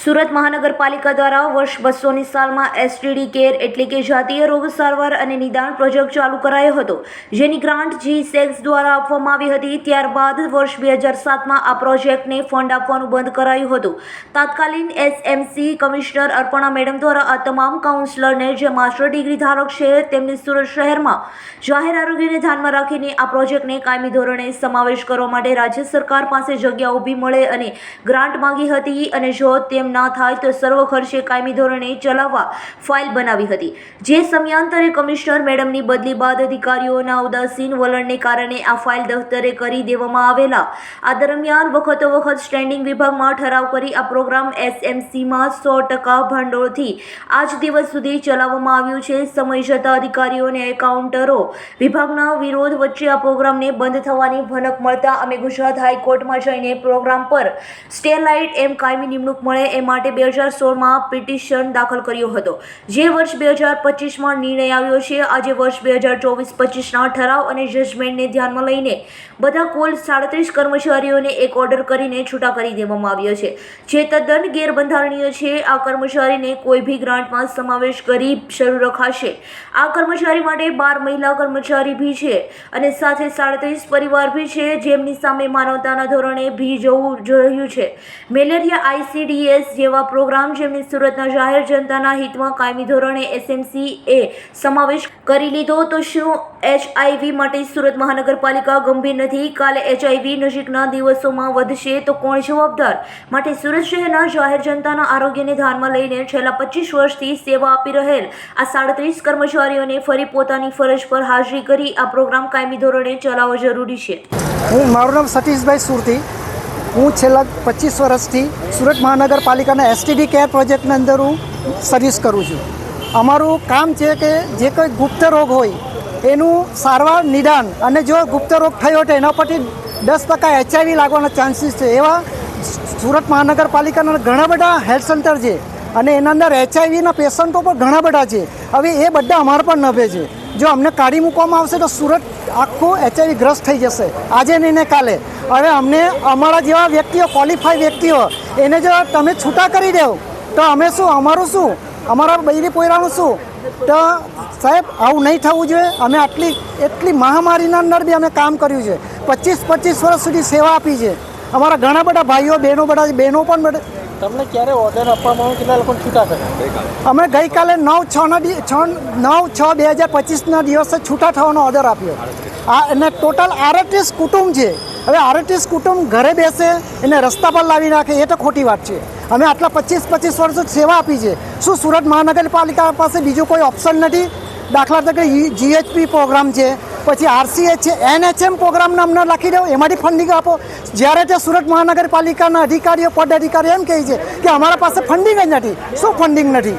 સુરત મહાનગરપાલિકા દ્વારા વર્ષ બસોની સાલમાં એસટીડી કેર એટલે કે જાતીય રોગ સારવાર અને નિદાન પ્રોજેક્ટ ચાલુ કરાયો હતો, જેની ગ્રાન્ટ જી સેલ્સ દ્વારા આપવામાં આવી હતી. ત્યારબાદ વર્ષ બે હજાર સાતમાં આ પ્રોજેક્ટને ફંડ આપવાનું બંધ કરાયું હતું. તાત્કાલિન એસએમસી કમિશનર અર્પણા મેડમ દ્વારા આ તમામ કાઉન્સિલરને, જે માસ્ટર ડિગ્રી ધારક છે, તેમને સુરત શહેરમાં જાહેર આરોગ્યને ધ્યાનમાં રાખીને આ પ્રોજેક્ટને કાયમી ધોરણે સમાવેશ કરવા માટે રાજ્ય સરકાર પાસે જગ્યા ઊભી મળે અને ગ્રાન્ટ માંગી હતી અને જો તેમ ના થાય તો સર્વ ખર્ચે કાયમી ધોરણે ચલાવવા ફાઇલ બનાવી હતી. જે સમયાંતરે કમિશનર મેડમની બદલી બાદ અધિકારીઓના ઉદાસીન વલણને કારણે આ ફાઇલ દફતરે કરી દેવામાં આવેલા. આ દરમિયાન વખતો વખત સ્ટેન્ડિંગ વિભાગમાં ઠરાવ કરી આ પ્રોગ્રામ એસએમસીમાં સો ટકા ભંડોળથી આજ દિવસ સુધી ચલાવવામાં આવ્યું છે. સમય જતાં અધિકારીઓને એકાઉન્ટરો વિભાગના વિરોધ વચ્ચે આ પ્રોગ્રામને બંધ થવાની ભનક મળતા અમે ગુજરાત હાઈકોર્ટમાં જઈને પ્રોગ્રામ પર સ્ટેલાઇટ એમ કાયમી નિમણૂક મળે એ માટે બે હજાર સોળમાં પિટિશન દાખલ કર્યો હતો. જે વર્ષ બે હજાર પચીસમાં નિર્ણય આવ્યો છે, આજે વર્ષ બે હજાર ચોવીસ પચીસના ઠરાવ અને જજમેન્ટને ધ્યાનમાં લઈને બધા કુલ સાડત્રીસ કર્મચારીઓને એક ઓર્ડર કરીને છૂટા કરી દેવામાં આવ્યો છે. જે તદ્દન ગેરબંધારણીય છે, આ કર્મચારીને કોઈ બી ગ્રાન્ટમાં સમાવેશ કરી શરૂ રખાશે. આ કર્મચારી માટે બાર મહિલા કર્મચારી ભી છે અને સાથે સાડત્રીસ પરિવાર ભી છે, જેમની સામે માનવતાના ધોરણે ભી જવું રહ્યું છે. મેલેરિયા આઈસીડીએસ જેવા પ્રોગ્રામ જેમની સુરતના જાહેર જનતાના હિતમાં કાયમી ધોરણે એસએમસી એ સમાવેશ કરી લીધો, તો શું એચઆઈવી માટે સુરત મહાનગરપાલિકા ગંભીર નથી? કાલે એચઆઈવી નજીકના દિવસોમાં વધશે, તો કોણ જવાબદાર? માટે સુરત શહેરના જાહેર જનતાના આરોગ્યને ધ્યાનમાં લઈને છેલ્લા પચીસ વર્ષથી સેવા આપી રહેલ આ સાડત્રીસ કર્મચારીઓને ફરી પોતાની ફરજ પર હાજરી કરી આ પ્રોગ્રામ કાયમી ધોરણે ચલાવવો જરૂરી છે. મારું નામ સતીશભાઈ સુરતી. હું છેલ્લા પચીસ વર્ષથી સુરત મહાનગરપાલિકાના એસટીડી કેર પ્રોજેક્ટની અંદર હું સર્વિસ કરું છું. અમારું કામ છે કે જે કોઈ ગુપ્ત રોગ હોય, એનું સારવાર, નિદાન અને જો ગુપ્ત રોગ થયો તો એના પરથી દસ ટકા એચઆઈવી લાગવાના ચાન્સીસ છે. એવા સુરત મહાનગરપાલિકાના ઘણા બધા હેલ્થ સેન્ટર છે અને એના અંદર એચઆઈવીના પેશન્ટો પણ ઘણા બધા છે. હવે એ બધા અમારા પણ નભે છે. જો અમને કાઢી મૂકવામાં આવશે તો સુરત આખું એચઆઈવી ગ્રસ્ત થઈ જશે. આજે નહીં ને કાલે. હવે અમને અમારા જેવા વ્યક્તિઓ ક્વોલિફાઈ વ્યક્તિઓ એને જો તમે છૂટા કરી દેવ તો અમે શું અમારું શું? અમારા બૈરી પોયરાનું શું? તો સાહેબ આવું નહીં થવું જોઈએ. અમે આટલી એટલી મહામારીના અંદર બી અમે કામ કર્યું છે. પચીસ પચીસ વર્ષ સુધી સેવા આપી છે. અમારા ઘણા બધા ભાઈઓ બહેનો બધા બહેનો પણ તમને ક્યારે ઓર્ડર આપવામાં કેટલા લોકો છૂટા કર્યા અમે ગઈકાલે નવ છના ના છ નવ છ બે હજાર પચીસના દિવસે છૂટા થવાનો ઓર્ડર આપ્યો. આ અને ટોટલ આડત્રીસ કુટુંબ છે. હવે આરટીસ કુટુંબ ઘરે બેસે, એને રસ્તા પર લાવી નાખે, એ તો ખોટી વાત છે. અમે આટલા પચીસ પચીસ વર્ષ સેવા આપી છે. શું સુરત મહાનગરપાલિકા પાસે બીજું કોઈ ઓપ્શન નથી? દાખલા તરીકે જીએચપી પ્રોગ્રામ છે, પછી આરસીએચ છે એનએચએમ પ્રોગ્રામ નામના લખી દો, એમાંથી ફંડિંગ આપો. જ્યારે તે સુરત મહાનગરપાલિકાના અધિકારીઓ પદ અધિકારીઓ એમ કહે છે કે અમારા પાસે ફંડિંગ જ નથી. શું ફંડિંગ નથી?